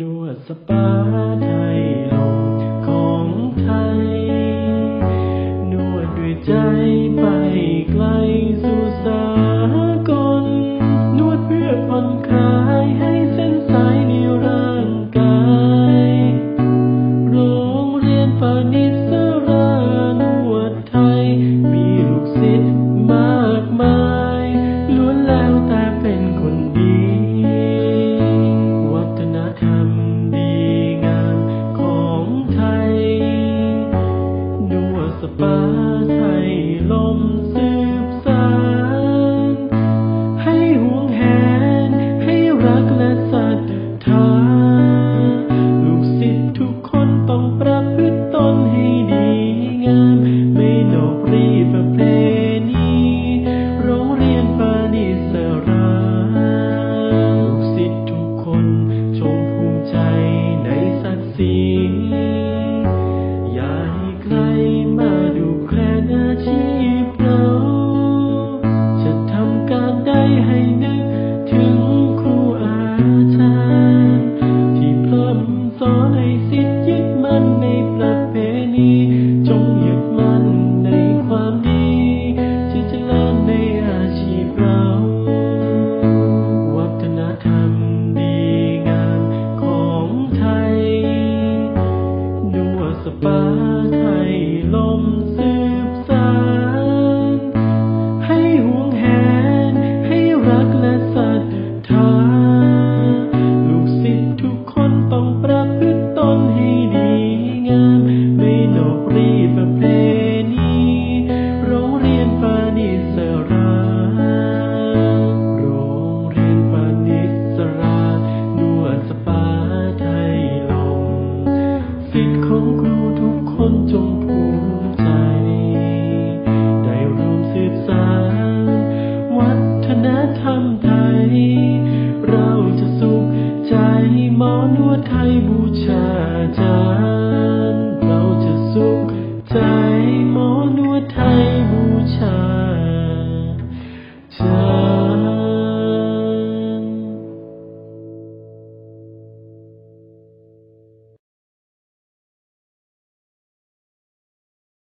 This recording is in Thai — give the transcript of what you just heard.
นวดสปาไทยลมของไทย นวดด้วยใจไปไกลสู่สา สอนให้สิทธิ์ยึดมั่นในประเพณี จงยึดมั่นในความดี ที่จะเลิศในอาชีพเรา วัฒนธรรมดีงามของไทยนัวสปาไทยลมเส ให้บูชาจานเราจะสุขใจหมอนวดไทยบูชา